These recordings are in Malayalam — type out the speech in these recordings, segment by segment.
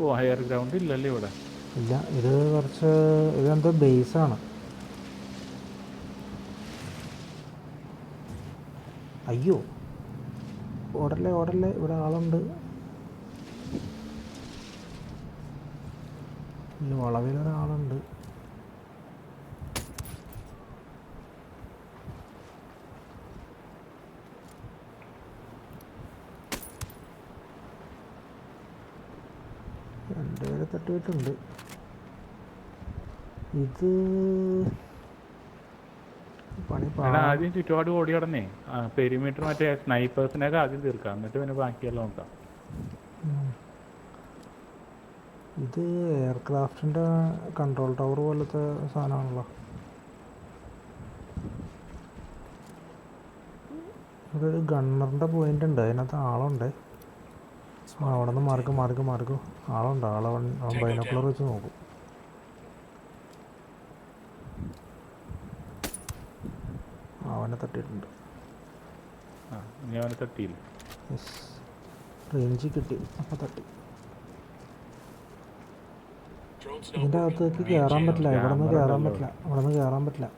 ഓ ഹയർ ഗ്രൗണ്ട് ഇല്ലല്ലേ ഇവിടെ? ഇല്ല ഇത് കുറച്ച് ഇതെന്തോ ബേസാണ് അയ്യോ ഓടല്ലേ ഓടല്ലേ ഇവിടെ ആളുണ്ട്. ഈ വളവിലൊരാളുണ്ട് രണ്ടുപേരെ തട്ടിയിട്ടുണ്ട്. ഇത് ആദ്യം ചുറ്റുപാട് ഓടി കടന്നേ പെരിമീറ്റർ മറ്റേ സ്നൈപ്പേഴ്സിനൊക്കെ ആദ്യം തീർക്കാം. എന്നിട്ട് പിന്നെ ബാക്കിയെല്ലാം നോക്കാം. ഇത് എയർക്രാഫ്റ്റിന്റെ കൺട്രോൾ ടവർ പോലത്തെ സാധനമാണല്ലോ. ഗണ്ണറിന്റെ ഒരു ഗണ്ണറിന്റെ പോയിന്റ് ഉണ്ട്. അതിനകത്ത് ആളുണ്ട്. അവിടെ നിന്ന് മാർക്ക് മാർക്ക് മാർക്ക്. ആളുണ്ട്. ആളെ അവൻ ബൈനോക്കുലർ വെച്ച് നോക്കും. അവനെ തട്ടിയിട്ടുണ്ട്. അവനെ തട്ടിയില്ല? യെസ് റേഞ്ച് കിട്ടി. അപ്പൊ തട്ടി. ഇതിന്റെ അകത്തേക്ക് കയറാൻ പറ്റില്ല. ഇവിടെ നിന്ന് കയറാൻ പറ്റില്ല. ഇവിടെ നിന്ന് കയറാൻ പറ്റില്ല.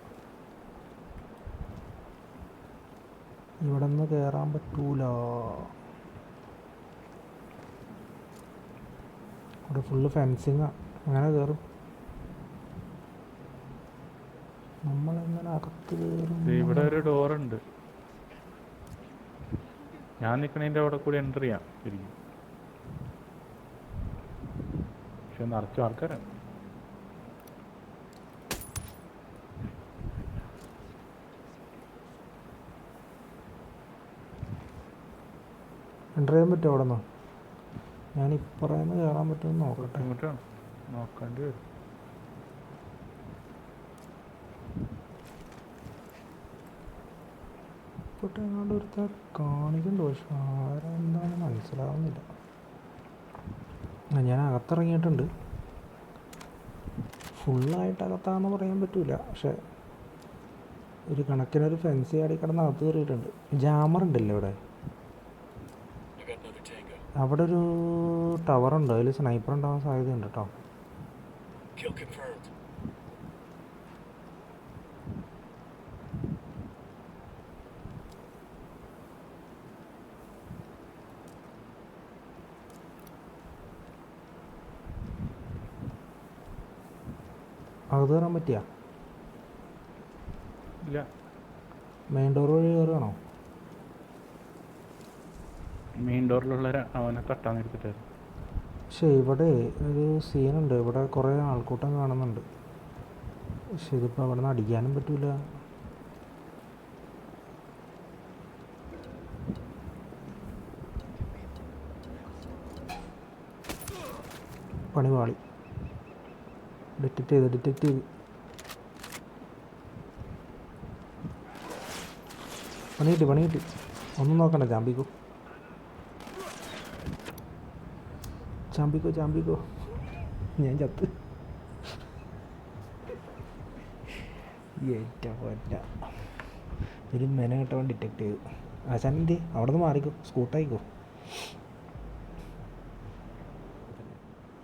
ഇവിടെ നിന്ന് കയറാൻ പറ്റൂല. ഇവിടെ ഫുള്ള് ഫെൻസിങ്ങാണ് അങ്ങനെ കയറും നമ്മളെങ്ങനെ അകത്ത് കയറും ഇവിടെ ഒരു ഡോർ ഉണ്ട്. ഞാൻ നിൽക്കണതിന്റെ അവിടെ കൂടി എന്റർ ചെയ്യാം ശരിക്കും. പക്ഷെ നിറച്ചു ആൾക്കാരാണ്. എന്റർ ചെയ്യാൻ പറ്റുമോ അവിടെ നിന്ന് ഞാൻ ഇപ്പറേന്ന് കയറാൻ പറ്റുമെന്ന് നോക്കട്ടെ. നോക്കേണ്ടി വരും. ഇപ്പോട്ട് എങ്ങാണ്ട് ഒരുത്ത കാണിക്കുന്നുണ്ട് പക്ഷെ ആരാ എന്താണ് മനസ്സിലാവുന്നില്ല. ഞാൻ അകത്തിറങ്ങിയിട്ടുണ്ട്. ഫുള്ളായിട്ട് അകത്താന്ന് പറയാൻ പറ്റൂല പക്ഷെ ഒരു കണക്കിനൊരു ഫെൻസി ആടി കിടന്ന് അകത്ത് കയറിയിട്ടുണ്ട്. ജാമർ ഉണ്ടല്ലോ ഇവിടെ. അവിടെ ഒരു ടവർ ഉണ്ട് അതിൽ സ്നൈപ്പർ ഉണ്ടാവാൻ സാധ്യതയുണ്ട് കേട്ടോ അത്. അകത്ത് കയറാൻ പറ്റിയ? ഇല്ല. മെയിൻ ഡോർ വഴി കയറുകയാണോ മെയിൻ ഡോറിലുള്ള അവനെ തട്ടാൻ എടുത്തിട്ടായിരുന്നു. പക്ഷേ ഇവിടെ ഒരു സീനുണ്ട് ഇവിടെ കുറേ ആൾക്കൂട്ടം കാണുന്നുണ്ട്. പക്ഷെ ഇതിപ്പോൾ അവിടെ നിന്ന് അടിക്കാനും പറ്റൂല. പണി പാളി ഡിറ്റക്ട് ചെയ്ത്? ഡിറ്റക്ട് ചെയ്ത് പണി കിട്ടി പണി കിട്ടി. ഒന്നും നോക്കണ്ട ചാമ്പിക്കോ. ചാമ്പിക്കോ ചാമ്പിക്കോ. ഞാൻ ചത്ത്. ഏറ്റ പൊന്ന ഒരു മെന കിട്ടവൻ ഡിറ്റക്ട് ചെയ്തു ആശാൻ എന്ത്? അവിടെ നിന്ന് മാറിക്കോ സ്കൂട്ടായിക്കോ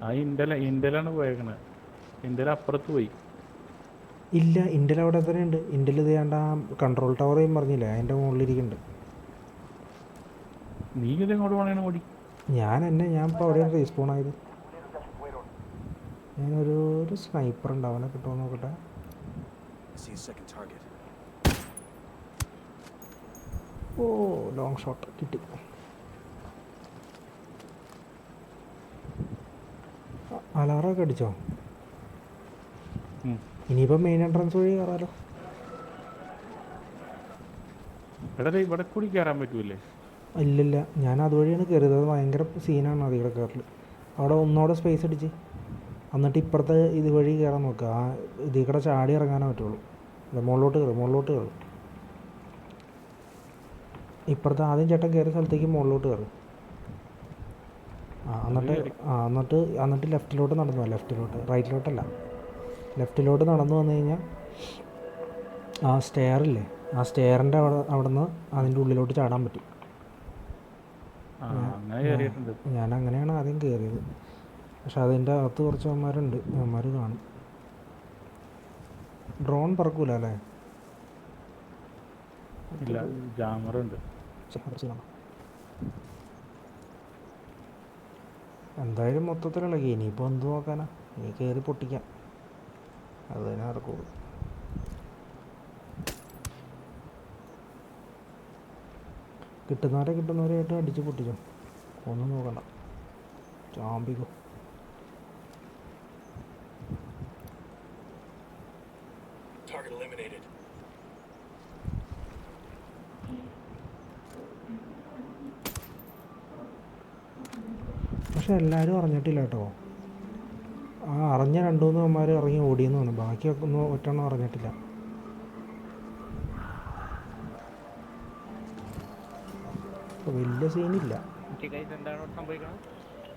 ആ ഇൻഡല ഇൻഡലാണ് പോയേക്കണത് ഇൻഡല അപ്പുറത്ത് പോയി. ഇല്ല ഇൻഡൽ അവിടെ തന്നെ ഉണ്ട്. ഇൻഡൽ ഇത് വേണ്ട ആ കൺട്രോൾ ടവറേയും പറഞ്ഞില്ലേ? അതിന്റെ മുകളിലിരിക്കുന്നുണ്ട്. നീ ഇത് എങ്ങോട്ട് പോകണേണ് ഓടി? ഞാൻ എന്നെ ഞാൻ ഇപ്പോൾ അവിടെ റീസ്പോൺ ആയത്. ഞാനൊരു ഒരു സ്നൈപ്പർ ഉണ്ട്. അവനെ കിട്ടുമോ നോക്കട്ടെ. ഓ ലോങ് ഷോട്ട് കിട്ടി. അലാറൊക്കെ അടിച്ചോ. ഇനിയിപ്പോൾ മെയിൻ എൻട്രൻസ് വഴി കയറാലോ ഇവിടെ കൂടി കയറാൻ പറ്റൂലേ ഇല്ലില്ല ഞാൻ അതുവഴിയാണ് കയറിയത്. അത് ഭയങ്കര സീനാണ് അതിവിടെ കയറൽ അവിടെ ഒന്നോടെ സ്പേസ് അടിച്ച്. എന്നിട്ട് ഇപ്പുറത്തെ ഇതുവഴി കയറാൻ നോക്കുക ആ ഇതിൽ കൂടെ ചാടി ഇറങ്ങാനേ പറ്റുള്ളൂ. അല്ല മുകളിലോട്ട് കയറും മുകളിലോട്ട് കയറും. ഇപ്പുറത്തെ ആദ്യം ചേട്ടൻ കയറിയ സ്ഥലത്തേക്ക് മുകളിലോട്ട് കയറും. ആ എന്നിട്ട് ആ എന്നിട്ട് എന്നിട്ട് ലെഫ്റ്റിലോട്ട് നടന്നു പോവാം ലെഫ്റ്റിലോട്ട് റൈറ്റിലോട്ടല്ല. ലെഫ്റ്റിലോട്ട് നടന്നു വന്നു കഴിഞ്ഞാൽ ആ സ്റ്റെയർ ഇല്ലേ? ആ സ്റ്റെയറിന്റെ അവിടെ അവിടെ നിന്ന് അതിന്റെ ഉള്ളിലോട്ട് ചാടാൻ പറ്റും. ഞാൻ അങ്ങനെയാണ് ആദ്യം കയറിയത് പക്ഷെ അതിന്റെ അകത്ത് കുറച്ച് അവന്മാരുണ്ട്. അവന്മാർ കാണും. ഡ്രോൺ പറക്കൂല അല്ലേ ഇല്ല ജാമറുണ്ട്. എന്തായാലും മൊത്തത്തിലുള്ള ഇനിയിപ്പോ ഇനിയിപ്പോൾ എന്ത് നോക്കാനാ? ഇനി കയറി പൊട്ടിക്കാം. അത് തന്നെ നടക്കുള്ളൂ. കിട്ടുന്നവരെ കിട്ടുന്നവരെയായിട്ട് അടിച്ച് പൊട്ടിച്ചോ ഒന്നും നോക്കണ്ട. ചാമ്പിക്കോ. പക്ഷെ എല്ലാവരും അറിഞ്ഞിട്ടില്ല കേട്ടോ. ആ അറിഞ്ഞ രണ്ടു മൂന്ന് അമ്മമാർ ഇറങ്ങി ഓടിയെന്ന് പറഞ്ഞു. ബാക്കിയൊക്കെ ഒന്നും ഒറ്റണ്ണം അറിഞ്ഞിട്ടില്ല. വലിയ സീനില്ല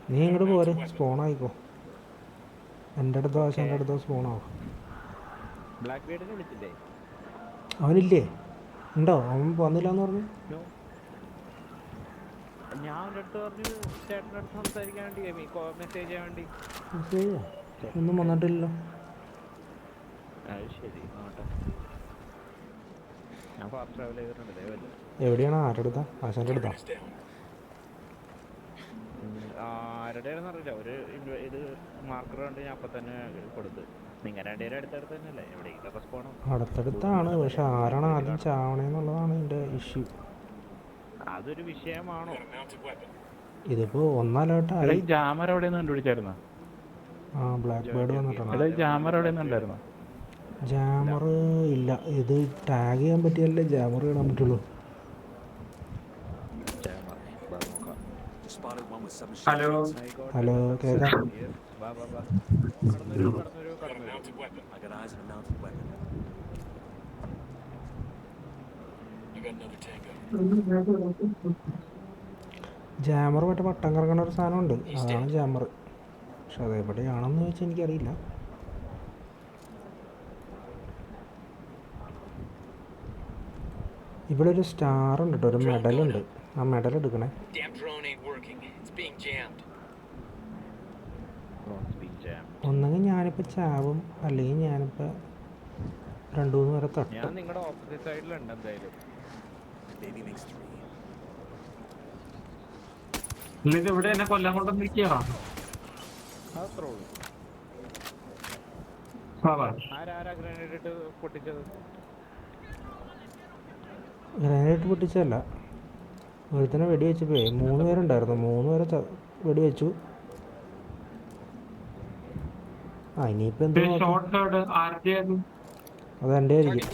നീ ഇങ്ങോട്ട് പോരെ സ്പോൺ ആയിക്കോ. എന്റെ അടുത്തോ ആശാന്റെ അടുത്തോ സ്പോൺ ആവും. അവനില്ലേ? ഉണ്ടോ? അവൻ വന്നില്ല എന്ന് പറഞ്ഞു ഒന്നും വന്നിട്ടില്ലല്ലോ. ശരി ഞാൻ ഫാസ്റ്റ് ട്രാവൽ ചെയ്തിട്ടുണ്ട് ദയവല്ല എവിടെയാണ്? ആരുടെ അടുത്താ? ആശാന്റെ അടുത്താ? അറിയില്ല. ഒരു ഇത് മാർക്കർ കണ്ട് ഞാൻ അപ്പം തന്നെ കൊടുത്ത്. നിങ്ങൾ രണ്ടുപേരും അടുത്തടുത്ത് തന്നെയല്ലേ? എവിടെയെങ്കിലും പോകണം അടുത്തടുത്താണ്. പക്ഷെ ആരാണ് ആദ്യം ചാവണേന്നുള്ളതാണ് എന്റെ ഇഷ്യൂ അതൊരു വിഷയമാണോ? ഇതിപ്പോ ഒന്നലേട്ടായി ജാമർ എവിടെ നിന്ന് കണ്ടുപിടിച്ചായിരുന്നോ? ആ ബ്ലാക്ക് ബേർഡ് വന്നിട്ടുണ്ട്. ജാമർ എവിടെ നിന്ന് ഉണ്ടായിരുന്നോ ജാമർ ഇല്ല. ഇത് ടാഗ് ചെയ്യാൻ പറ്റിയല്ലേ ജാമർ ഇടാൻ പറ്റുള്ളൂ ജാമർ ബാ നോക്കാം Just spotted one with submachine hello guns. Hello കേൾക്കാം ബാ ബാ ബാ കടന്നൊരു കടന്നൊരു Got a കടന്നൊരു mounted weapon. I got eyes on a mounted weapon. I hello. tango. Jammer മറ്റേ വട്ടം കറങ്ങണ ഒരു സാധനമുണ്ട്. അതാണ് ജാമർ. പക്ഷെ അത് എവിടെയാണെന്ന് ചോദിച്ചാൽ എനിക്കറിയില്ല. ഇവിടെ ഒരു സ്റ്റാർ ഉണ്ട് കേട്ടോ ഒരു ഉണ്ട് ആ മെഡൽ എടുക്കണേ. Damn jammed. Phone's being jammed. ഒന്നെങ്കിൽ ഞാനിപ്പോൾ ചാവും അല്ലെങ്കിൽ ഞാനിപ്പോൾ രണ്ടു മൂന്ന് പേരെ ഞാൻ തട്ടും നിങ്ങളുടെ ഓപ്പോസിറ്റ് സൈഡിലുണ്ട് എന്തായാലും. Three. ഇത് ഇവിടെ എന്നെ കൊല്ലാൻ കൊണ്ടുവന്നിരിക്കുകയാണോ അത്രേ ഉള്ളൂ സാറാ ആരാരാ ഗ്രനേഡ് ഇട്ട് പൊട്ടിച്ചത്? ഗ്രാനൈറ്റ് പൊട്ടിച്ചല്ല ഒരുത്തനെ പോയി മൂന്ന് പേരുണ്ടായിരുന്നു. മൂന്ന് പേരെ വെടിവെച്ചു. വെടി വെച്ചു ആ ഇനിയിപ്പോ എന്താ എന്റെ ആയിരിക്കും.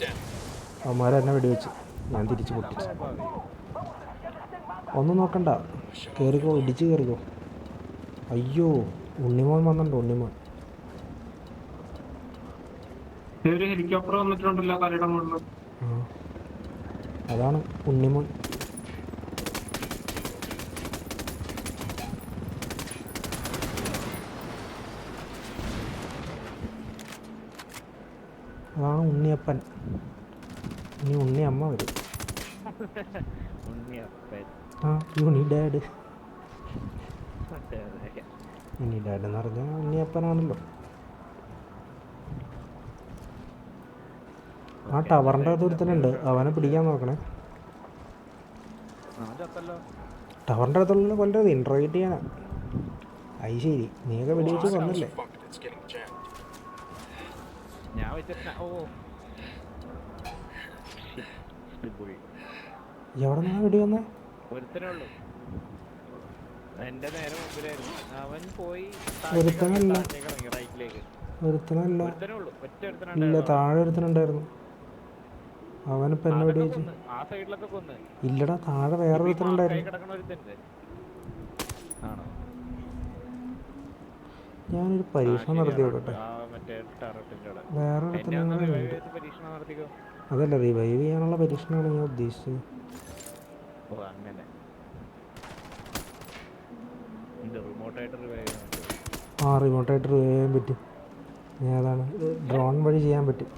അമ്മമാരെ എന്നെ വെടി വെച്ച് ഞാൻ തിരിച്ചു പൊട്ടിച്ചു ഒന്നും നോക്കണ്ട. കേറിക്കോ ഇടിച്ച് കയറിക്കോ അയ്യോ ഉണ്ണിമോൻ വന്നിട്ടുണ്ട് ഉണ്ണിമോൻ. ഹെലികോപ്റ്റർ വന്നിട്ടുണ്ടല്ലോ അതാണ് ഉണ്ണിമോൻ. അതാണ് ഉണ്ണിയപ്പൻ. ഇനി ഉണ്ണിയമ്മ വരും. ഉണ്ണിയപ്പൻ. ആ യുണി ഡാഡ്. അതെ ഡാഡ് എന്ന് പറഞ്ഞാൽ ഉണ്ണിയപ്പനാണല്ലോ. ആ ടവറിന്റെ അകത്ത് ഒരുത്തനുണ്ട് അവനെ പിടിക്കാൻ നോക്കണേ. ടവറിന്റെ ടവറിന്റെ അടുത്തുള്ള കൊല്ലരുത്. ഇൻട്രോഗേറ്റ് ചെയ്യാനാ. അത് ശരി. നീയൊക്കെ വെടിവെച്ച് Scouts ഞാൻ it ഓ പോയി എവിടെ നിന്നാണ് വെടി വന്നേ? ഒരുത്തനേ ഉള്ളൂ എന്റെ നേരെ മുമ്പിലായിരുന്നു. അവൻ പോയി ഒരുത്തനല്ല. റൈറ്റിലേക്ക് ഒരുത്തനല്ല. ഒരുത്തനേ ഉള്ളൂ ഒറ്റ ഇല്ല ഒരുത്തനുണ്ടായിരുന്നു താഴെ ഒരുത്തനുണ്ടായിരുന്നു. അവനിപ്പോ എന്നെ വെടി ആ സൈഡിലൊക്കെ കൊന്ന്. ഇല്ലടാ താഴെ വേറെ ഒരുത്തനുണ്ടായിരുന്നു. കിടക്കണ ഒരുത്തനുണ്ട് ആണോ? ഞാനൊരു പരീക്ഷണം നടത്തി നോക്കട്ടെ അവിടെ. വേറെ അതല്ല റിവൈവ് ചെയ്യാനുള്ള പരീക്ഷണമാണ് ഞാൻ ഉദ്ദേശിച്ചത്. ആ റിമോട്ടായിട്ട് റിവൈവ് ചെയ്യാൻ പറ്റും. ഞാൻ അതാണ് ഡ്രോൺ വഴി ചെയ്യാൻ പറ്റും.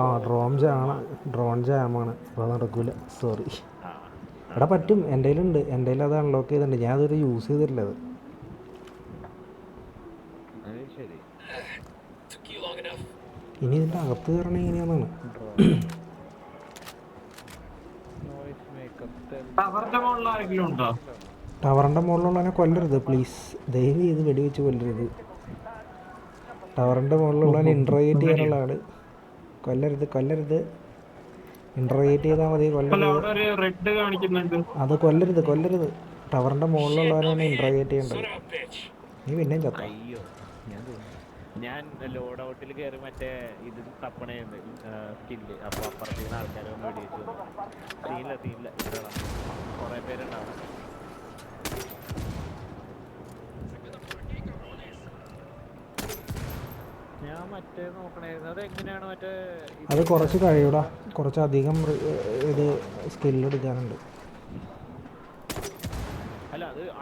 ആ ഡ്രോൺ ജാണ് ഡ്രോൺ ജാമാണ് അപ്പോൾ നടക്കൂല. സോറി എടാ പറ്റും. എന്റെ കയ്യിലുണ്ട് എന്റെ കയ്യിൽ അത് അൺലോക്ക് ചെയ്തിട്ടുണ്ട്. ഞാൻ അതൊരു യൂസ് ചെയ്തിട്ടില്ല അത് അത് ശരി Took you long enough. ഇനി ഇതിന്റെ അകത്ത് കയറണം എങ്ങനെയാണെന്നാണ് നോയ്സ് മേക്കപ്പ് ടവറിന്റെ ടവറിന്റെ മുകളിലുള്ളവനെ കൊല്ലരുത് പ്ലീസ് ദയവ് ചെയ്ത് വെടിവെച്ച് കൊല്ലരുത്. ടവറിന്റെ മുകളിലുള്ളവനെ ഇൻട്രോഗേറ്റ് ചെയ്യാനുള്ള ആൾ. കൊല്ലരുത് കൊല്ലരുത്. ഇൻട്രോഗേറ്റ് ചെയ്താൽ മതി കൊല്ലരുത്. അവിടെ റെഡ് കാണിക്കുന്നുണ്ട്. അത് കൊല്ലരുത് കൊല്ലരുത്. ടവറിന്റെ മുകളിലുള്ളവനാണ് ഇൻട്രോഗേറ്റ് ചെയ്യേണ്ടത്. നീ പിന്നെയും ചത്ത. ഞാൻ ലോഡ് ഔട്ടിൽ കയറി മറ്റേ ഇത് തപ്പണേന്ന് സ്കില്ല് അപ്പൊ അപ്പുറത്തേക്ക് ആൾക്കാരെ ഒന്ന് വെടിവെച്ചു. തീയില്ല തീയില്ല ഇതാണ്? കുറെ പേരുണ്ടാവും ഞാൻ മറ്റേ അത് എങ്ങനെയാണ് മറ്റേ അത് കുറച്ച് കഴിയൂടാ. കുറച്ചധികം ഇത് സ്കില്ല് എടുക്കാനുണ്ട്. അല്ല അത്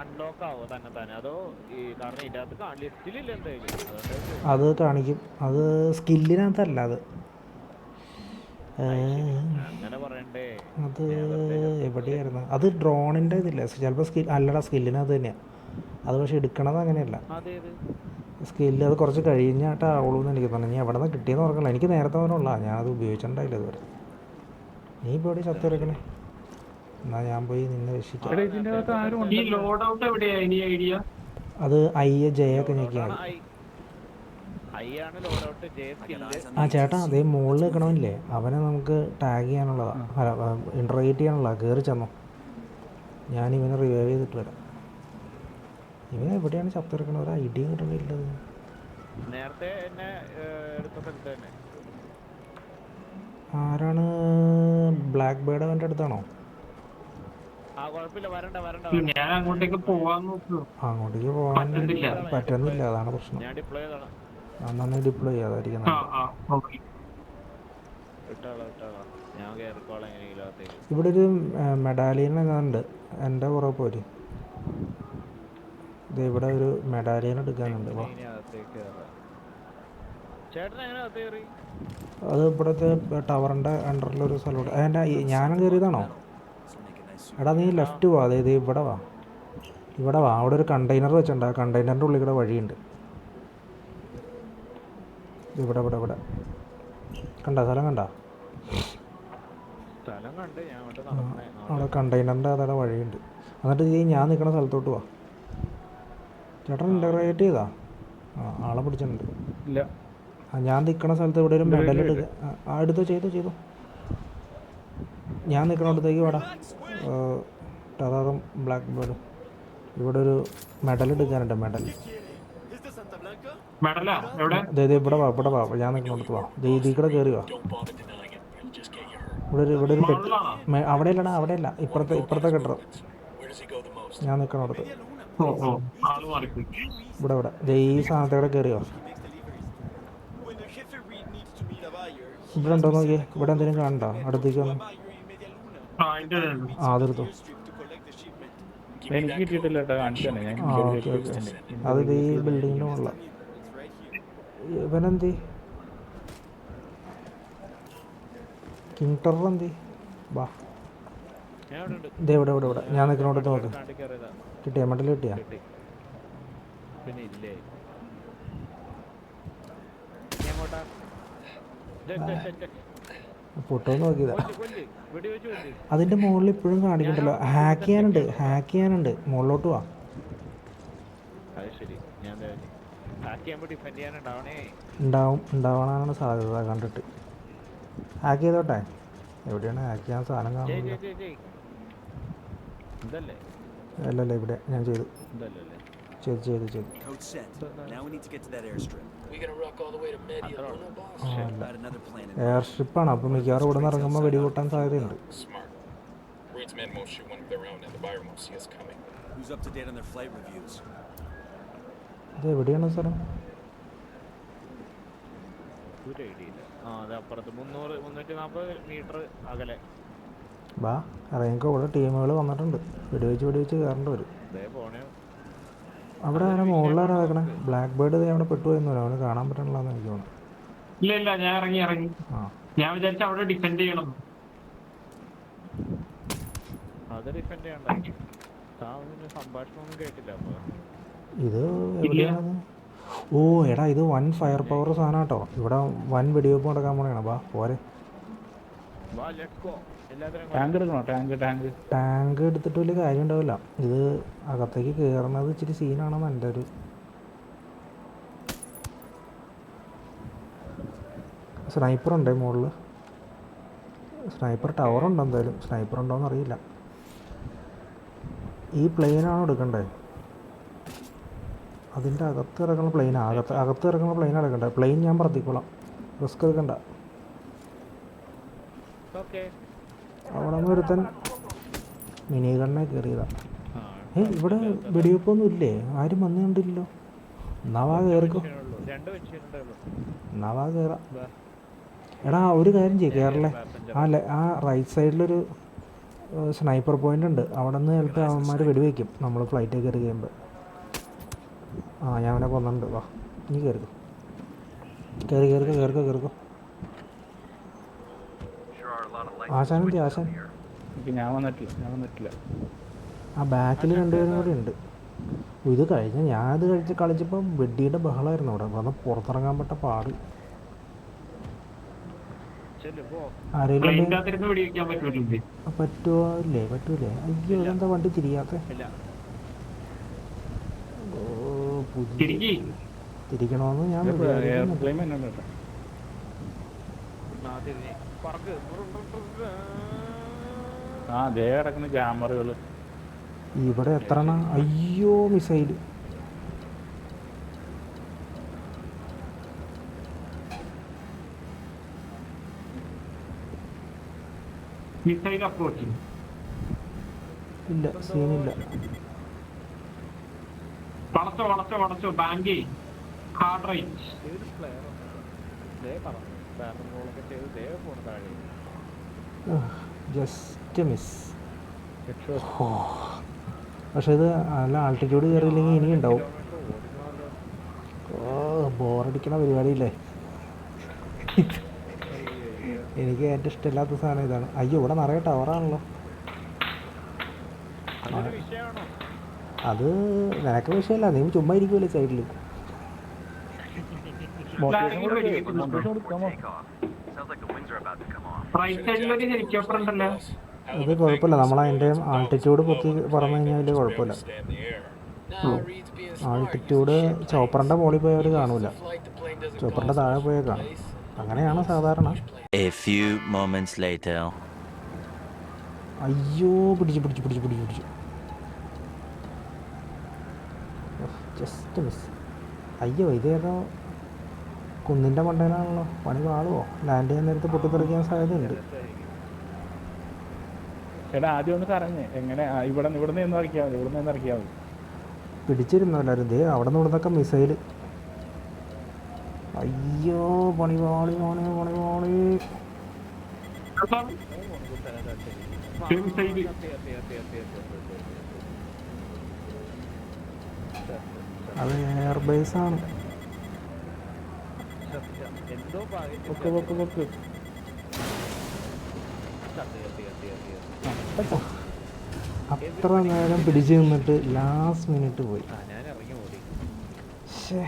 അൺലോക്ക് ആവോ തന്നെ തന്നെ. അതോ ഈ കാരണം ഇതിനകത്ത് ലിസ്റ്റിലില്ല എന്തായാലും. അതുകൊണ്ട് അത് കാണിക്കും. അത് സ്കില്ലിനകത്തല്ല അത്. അങ്ങനെ പറയണ്ടേ. അത് എവിടെയായിരുന്നു? അത് ഡ്രോണിന്റെ ഇതില്ല? ചിലപ്പോൾ സ്കിൽ അല്ലടാ സ്കില്ലിനകത്ത് തന്നെയാണ് അത് പക്ഷെ എടുക്കണത് അങ്ങനെയല്ല. അതേത് സ്കില്ല് അത് കുറച്ച് കഴിഞ്ഞാട്ടാവുള്ളൂ എന്ന് എനിക്ക് തോന്നുന്നു. നീ എവിടെ നിന്ന് കിട്ടിയെന്ന് ഓർക്കണില്ല എനിക്ക് നേരത്തെ പറഞ്ഞുള്ള ഞാനത് ഉപയോഗിച്ചിട്ടുണ്ടായില്ല ഇതുവരെ. നീ ഇപ്പോൾ എവിടെ ചത്തിറക്കണേ എന്നാ ഞാൻ പോയി നിന്നെ രക്ഷിക്കാം. ഇതിന്റെ അകത്ത് ആരും ഈ ലോഡ് ഔട്ട് എവിടെയാ? ഇനി ഐഡിയ? അത് അയ്യ ജയൊക്കെ ഞെക്കിയാണ് ആ ചേട്ടാ അതേ മുകളിൽ നിൽക്കണമില്ലേ അവനെ നമുക്ക് ടാഗ് ചെയ്യാനുള്ളതാ. ഇന്റർഗേറ്റ് ചെയ്യാനുള്ളതാ. കയറി ചെന്നോ. ഞാൻ ഇവനെ റിവൈവ് ചെയ്തിട്ട് വരാം. ഇവനെ എവിടെയാണ് ചത്തിറക്കണത്? ഒരു ഐഡിയ കിട്ടണില്ലത് നേരത്തെ ആരാണ് ബ്ലാക്ക് ബേർഡ് അവന്റെ അടുത്താണോ ആ കുഴപ്പമില്ല വരണ്ട വരണ്ട ഞാൻ അങ്ങോട്ടേക്ക് പോവാൻ നോക്കുന്നു അങ്ങോട്ടേക്ക് പറ്റുന്നില്ല. അതാണ് പ്രശ്നം. ഞാൻ ഡിപ്ലോയ് ചെയ്തോളാം. നന്നായി ഡിപ്ലോയ് ചെയ്യാതായിരിക്കും ആ ആ ഓക്കെ. ഇട്ടോളാം ഇട്ടോളാം ഞാൻ കയറിക്കോളാം എങ്ങനെയെങ്കിലും ഇവിടെ ഒരു മെഡാലിയൻ എന്നുണ്ട് എന്റെ പുറകെ പോര്. ഇത് ഇവിടെ ഒരു മെഡാലിയൻ എടുക്കാനുണ്ട്. അത് ഇവിടുത്തെ ടവറിന്റെ അണ്ടറിലൊരു സ്ഥലമുണ്ട് അതിന്റെ ഞാനും കയറിയതാണോ? എടാ നീ ലെഫ്റ്റ് പോവാ അതായത് ഇവിടെ വാ. ഇവിടെ വാ. അവിടെ ഒരു കണ്ടെയ്നർ വെച്ചിട്ടുണ്ട്. ആ കണ്ടെയ്നറിന്റെ ഉള്ളിൽ കൂടെ വഴിയുണ്ട്. ഇവിടെ ഇവിടെ ഇവിടെ. കണ്ട സ്ഥലം കണ്ട? അവിടെ കണ്ടെയ്നറിന്റെ അതവിടെ വഴിയുണ്ട്. എന്നിട്ട് ഈ ഞാൻ നിൽക്കുന്ന സ്ഥലത്തോട്ട് വാ. ചേട്ടൻ ഇന്റർഗ്രേറ്റ് ചെയ്താ? ആ ആളെ പിടിച്ചിട്ടുണ്ട്. ഇല്ല. ആ ഞാൻ നിൽക്കുന്ന സ്ഥലത്ത് ഇവിടെ ഒരു മെഡൽ എടുക്കുക ആ എടുത്തോ ചെയ്തോ ചെയ്തോ. ഞാൻ നിൽക്കുന്നിടത്തേക്ക് വേടാ. ടെററും ബ്ലാക്ക് ബേർഡും ഇവിടെ ഒരു മെഡൽ എടുക്കാനുണ്ട് മെഡൽ അതായത് ഇവിടെ വാ ഇവിടെ വാ. ഞാൻ നിൽക്കുന്നിടത്ത് വാ. ഇതിൽ കൂടെ കയറി വാ. ഇവിടെ ഒരു ഇവിടെ ഒരു പെട്ടി അവിടെ അല്ലടാ അവിടെ അല്ല ഇപ്പുറത്തെ ഇപ്പുറത്തെ most? ഞാൻ മാറിപ്പോയി. ഇവിടെ ഇവിടെ. ഈ സാധനത്തെ കയറി വാ. ഇവിടെ ഉണ്ടോ നോക്കിയേ. ഇവിടെ എന്തെങ്കിലും കാണണ്ടോ അടുത്തേക്ക് വന്നു. അതെടുത്തോ. എനിക്ക് കിട്ടിയിട്ടില്ല അത് ഈ right here. ഇവനെന്തി? കിങ് ടവർ എന്തി? വാ. ഇതേ ഇവിടെ ഇവിടെ ഇവിടെ. ഞാൻ നിൽക്കുന്നിടത്ത് നോക്ക് കിട്ടിയ? മെഡൽ കിട്ടിയാ? കിട്ടി പിന്നെ പൊട്ടുമെന്ന് നോക്കിയതാ. അതിന്റെ മുകളിൽ ഇപ്പോഴും കാണിക്കണ്ടല്ലോ. ഹാക്ക് ചെയ്യാനുണ്ട് ഹാക്ക് ചെയ്യാനുണ്ട്. മുകളിലോട്ട് വാ. ഉണ്ടാവും ഉണ്ടാവാനാണ് സാധ്യത കണ്ടിട്ട്. ഹാക്ക് ചെയ്തോട്ടെ. എവിടെയാണ് ഹാക്ക് ചെയ്യാൻ സാധനം കാണുന്നത്? അല്ലല്ല ഇവിടെ ഞാൻ ചെയ്തു. ചെയ്തു ചെയ്തു ചെയ്തു. എയർ ഷിപ്പാണ് അപ്പം മിക്കവാറും ഇവിടെ നിന്ന് ഇറങ്ങുമ്പോൾ വെടികൂട്ടാൻ സാധ്യതയുണ്ട്. എവിടെയാണ് സാറേ? മീറ്റർ അറിയാം ഇവിടെ ടീമുകൾ വന്നിട്ടുണ്ട്. വെടിവെച്ച് വെടിവെച്ച് കയറേണ്ടി വരും. അവിടെ ആരാ മുകളിലാരാ വെക്കണേ ബ്ലാക്ക് ബേർഡ് അവിടെ പെട്ടുപോയെന്നല്ലോ അവന് കാണാൻ പറ്റണില്ലാന്ന് എനിക്ക് തോന്നുന്നു. ഇല്ല ഇല്ല ഞാൻ ഇറങ്ങി ഇറങ്ങി. ഞാൻ വിചാരിച്ച അവിടെ ഡിഫെൻഡ് ചെയ്യണം. അത് ഡിഫെൻഡ് ചെയ്യണ്ട. പിന്നെ കേട്ടില്ല അപ്പോൾ ഇത് എവിടെയാണ് ഓ എടാ ഇത് വൻ ഫയർ പവർ സാധനം കേട്ടോ. ഇവിടെ വൻ വെടിവെപ്പ് നടക്കാൻ പോണെയാണ് ബാ പോരെ. ടാങ്ക് എടുക്കണോ? ടാങ്ക് ടാങ്ക് ടാങ്ക് എടുത്തിട്ട് വലിയ കാര്യം ഉണ്ടാവില്ല. ഇത് അകത്തേക്ക് കയറുന്നത് ഇച്ചിരി സീനാണെന്ന് എന്റെ ഒരു സ്നൈപ്പർ ഉണ്ട് മുകളിൽ സ്നൈപ്പർ ടവർ ഉണ്ട് എന്തായാലും? സ്നൈപ്പർ ഉണ്ടോ അറിയില്ല ഈ പ്ലെയിനാണോ എടുക്കണ്ടേ? അതിന്റെ അകത്ത് ഇറങ്ങുന്ന പ്ലെയിൻ അകത്ത് അകത്ത് ഇറങ്ങുന്ന പ്ലെയിൻ എടുക്കണ്ടേ? പ്ലെയിൻ ഞാൻ പറത്തിക്കോളാം. റിസ്ക് എടുക്കണ്ട. ഓക്കെ അവിടെ നിന്ന് ഒരുത്തൻ മിനി ഗണ്ണെ കയറിയതാ ഏ ഇവിടെ വെടിവെപ്പൊന്നും ഇല്ലേ ആരും വന്നു കണ്ടില്ലല്ലോ. നവാ കയറിക്കോ നവാ കയറാം എടാ ഒരു കാര്യം ചെയ്യ് കേരളേ ആ ആ റൈറ്റ് സൈഡിലൊരു സ്നൈപ്പർ പോയിന്റ് ഉണ്ട്. അവിടെ നിന്ന് ചിലപ്പോൾ അവന്മാർ വെടിവെക്കും. നമ്മൾ ഫ്ലൈറ്റ് കയറി കഴിയുമ്പോൾ ആ ഞാൻ അവനെ കൊന്നിട്ടുണ്ട് വാ. നീ കയറിക്കോ കയറി കയറിക്കോ കയറിക്കോ കയറിക്കോ ആശാനെന്തി ആശാൻ ഞാൻ വന്നിട്ടില്ല ഞാൻ വന്നിട്ടില്ല. ആ ബാക്കിൽ രണ്ടുപേരും കൂടി ഉണ്ട്. ഇത് കഴിഞ്ഞ ഞാൻ ഇത് കഴിച്ച് കളിച്ചപ്പോൾ വെഡ്ഡിയുടെ ബഹളമായിരുന്നു അവിടെ. വന്ന പുറത്തിറങ്ങാൻ പറ്റ പാട്. പറ്റുമോ ഇല്ലേ? പറ്റൂലേ. അയ്യോ എന്താ വണ്ടി തിരിയാത്ത? തിരിക്കണമെന്ന് ഞാൻ ആ തിരിഞ്ഞ് പറക്ക്. ആ ദേ കിടക്കുന്ന ക്യാമറകൾ ഇവിടെ എത്ര അയ്യോ മിസൈൽ മിസൈൽ അപ്രോച്ചിങ് ഇല്ല സീനില്ല വളച്ചോ വളച്ചോ വളച്ചോ. ബാങ്കി ഹാർഡ് റേഞ്ച് ഏത് പ്ലെയർ ദേ പറഞ്ഞു ചെയ്ത് പോണ താഴെ. ജസ്റ്റ് മിസ് പക്ഷെ ഇത് നല്ല ആൾട്ടിറ്റ്യൂഡ് കയറിയില്ലെങ്കിൽ ഇനി ഉണ്ടാവും ഓ ബോറടിക്കണ പരിപാടിയില്ലേ? എനിക്ക് ഏറ്റവും ഇഷ്ടമില്ലാത്ത സാധനം ഇതാണ്. അയ്യോ ഇവിടെ നിറയെ ടവറാണല്ലോ അത് നിനക്ക് വിഷയമല്ല നീ ചുമ്മാ ഇരിക്കുമല്ലേ സൈഡിൽ അത് കുഴപ്പമില്ല. നമ്മൾ അതിന്റെ ആൾട്ടിറ്റ്യൂഡ് പൊത്തി പറഞ്ഞു കഴിഞ്ഞാൽ വലിയ കുഴപ്പമില്ല. ആൾട്ടിറ്റ്യൂഡ് ചോപ്പറിന്റെ മുകളിൽ പോയവർ കാണൂല. ചോപ്പറിന്റെ താഴെ പോയാൽ കാണും. അങ്ങനെയാണ് സാധാരണ. A few moments later. അയ്യോ പിടിച്ചു പിടിച്ചു പിടിച്ചു പിടിച്ചു പിടിച്ചു. ജസ്റ്റ് മിസ് അയ്യോ ഇതേതോ കുന്നിന്റെ മണ്ടയിലാണല്ലോ പണി പാളുവോ? ലാൻഡ് ചെയ്യാൻ നേരത്തെ പൊട്ടിത്തെറിക്കാൻ സാധ്യതയുണ്ട്. എടാ ആദ്യം ഒന്ന് കറങ്ങ് എങ്ങനെ? ഇവിടെ ഇവിടെ നിന്ന് ഇറക്കിയാൽ മതി. ഇവിടെ നിന്ന് ഇറക്കിയാൽ മതി. പിടിച്ചിരുന്നു എല്ലാവരും. ദേ അവിടെ നിന്ന് ഇവിടുന്നൊക്കെ മിസൈൽ അയ്യോ പണി പാളി പണി പണി പാളി. അത് എയർ ബേസ് ആണ്. പൊക്ക് പൊക്ക് പൊക്ക് അത്ര നേരം പിടിച്ചു നിന്നിട്ട് ലാസ്റ്റ് മിനിറ്റ് പോയി. ഞാൻ ഇറങ്ങി ഓടി. ശ്ശേ,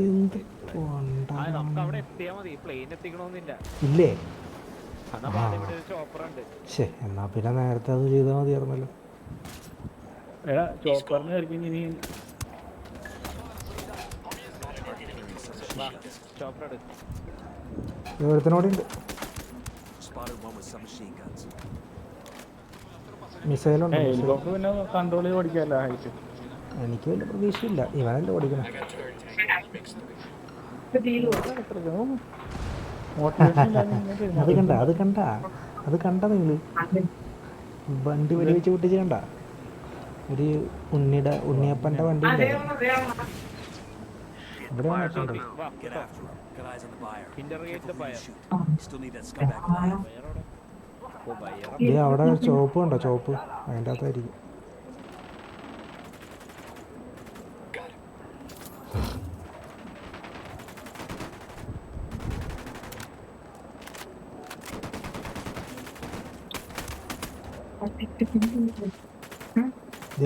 എന്ത് ഇല്ലേ? എന്നാ ശേ പിന്നെ നേരത്തെ അത് ചെയ്താൽ മതിയായിരുന്നല്ലോ. എടാ ചോപ്പറിന് കയറി ഇനി ഒരുത്തനോടുണ്ട്. മിസൈലുണ്ട് പിന്നെ കൺട്രോൾ ചെയ്ത് ഹൈറ്റ് എനിക്ക് വലിയ പ്രതീക്ഷയില്ല. ഇവനല്ലേ ഓടിക്കണം. അത് കണ്ട അത് കണ്ട അത് കണ്ട നിങ്ങൾ വണ്ടി വെടിവെച്ച് പൊട്ടിച്ച് കണ്ട. ഒരു ഉണ്ണിയുടെ ഉണ്ണിയപ്പന്റെ വണ്ടി ഇവിടെ ഉണ്ട് oh. അവിടെ ചോപ്പ് ഉണ്ടോ? ചോപ്പ് അതിന്റെ അകത്തായിരിക്കും.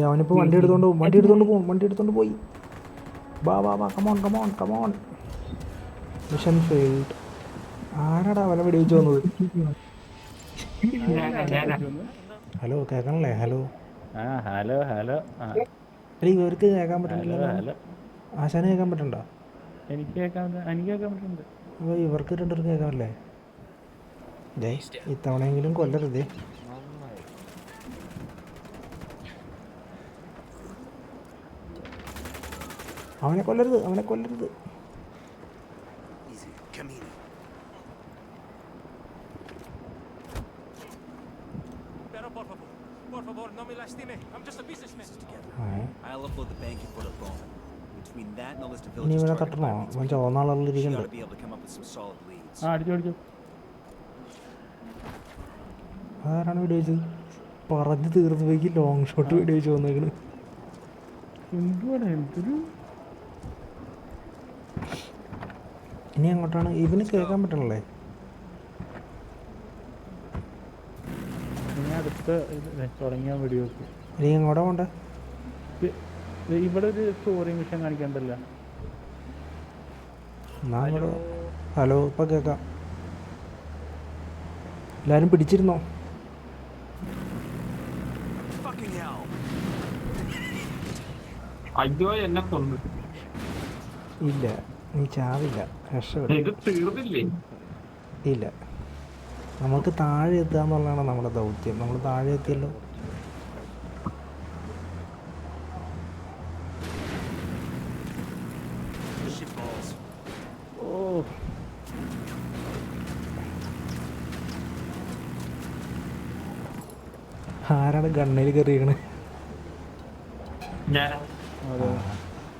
അവനിപ്പോ വണ്ടി എടുത്തോണ്ട് പോകും വണ്ടി എടുത്തോണ്ട് പോകും വണ്ടി എടുത്തോണ്ട് പോയി. ബാ ബാ ബാ come on come on come on mission failed ആരാടാ അവനെ വെടിവെച്ച് വന്നത്? ഹലോ കേൾക്കണല്ലേ? ഹലോ. ആ ഹലോ ഹലോ. എടീ ഇവർക്ക് കേൾക്കാൻ പറ്റില്ല ആശാന് കേൾക്കാൻ പറ്റണ്ടോ? എനിക്ക് കേൾക്കാൻ എനിക്ക് കേൾക്കാൻ പറ്റുന്നുണ്ട്. അപ്പോൾ ഇവർക്ക് രണ്ടുപേർക്ക് കേൾക്കാമല്ലേ ഇത്തവണയെങ്കിലും കൊല്ലരുതേ. അവനെ കൊല്ലരുത് അവനെ കൊല്ലരുത്. ആരാണ് വീഡിയോ പറഞ്ഞു തീർന്നു ലോങ് ഷോട്ട് വീഡിയോ വന്നേക്കണ്. എന്തുവാണ് എനിക്കൊരു ഇനി അങ്ങോട്ടാണ്. ഇവന് കേൾക്കാൻ പറ്റണല്ലേ? ഇനി അടുത്ത തുടങ്ങിയ വീഡിയോസ് ഇനി എങ്ങോട്ടാ പോണ്ടേ? ഇവിടെ ഒരു സ്റ്റോറി മിഷൻ കാണിക്കണ്ടല്ലോ. എന്നാ അങ്ങോട്ട് ഹലോ ഇപ്പൊ കേക്കാം എല്ലാരും പിടിച്ചിരുന്നോ? Fucking hell! അയ്യോ എന്നെ കൊന്നു. ഇല്ല നീ ചാവില്ല രക്ഷപ്പെടും ഇല്ല. നമുക്ക് താഴെ എത്തുക എന്നുള്ളതാണ് നമ്മുടെ ദൗത്യം. നമ്മൾ താഴെ എത്തിയല്ലോ. ആരാണ് ഗണ്ണയിൽ കയറിയിരിക്കണേ?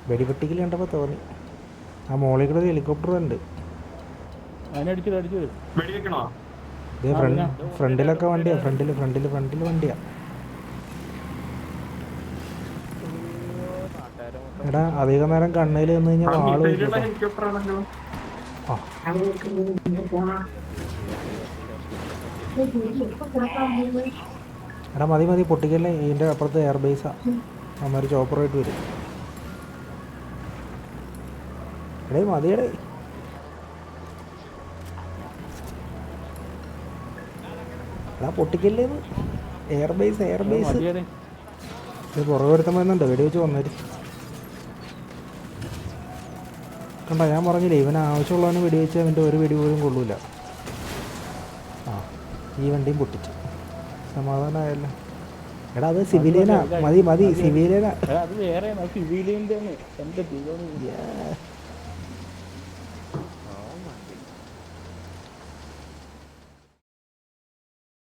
വെടിപെട്ടിക്കൽ കണ്ടപ്പോൾ തോന്നി. ആ മോളിൽ കൂടെ ഒരു ഹെലികോപ്റ്റർ ഉണ്ട് അതിനടിച്ചത് വെടി വെക്കണോ ദേ ഫ്രണ്ട് ഫ്രണ്ടിലൊക്കെ വണ്ടിയാ ഫ്രണ്ടിൽ ഫ്രണ്ടിൽ ഫ്രണ്ടിൽ വണ്ടിയാ. എടാ അധികം നേരം കണ്ണയിൽ നിന്ന് കഴിഞ്ഞാൽ ആൾ എടാ മതി മതി പൊട്ടിക്കല്ലേ. ഇതിന്റെ അപ്പുറത്ത് എയർ ബേസാ അമ്മമാർ ചോപ്പറായിട്ട് വരും. എടേ മതിയടേ. എടാ പൊട്ടിക്കല്ലേ എയർ ബേസ് എയർ ബേസ് ഇത് പുറകെ ഒരുത്തം വരുന്നുണ്ട് വെടിവെച്ച് വന്നേര്. കണ്ട ഞാൻ പറഞ്ഞില്ലേ ഇവന് ആവശ്യമുള്ളവന് വെടിവെച്ച് അവന്റെ ഒരു വെടി പോലും കൊള്ളൂല. ആ ഈ വണ്ടിയും പൊട്ടിച്ചു. സമാധാനമായല്ലോ എടാ അത് സിവിലിയനാ. മതി മതി സിവിലിയനാ. അത് വേറെ സിവിലിയന്റെ.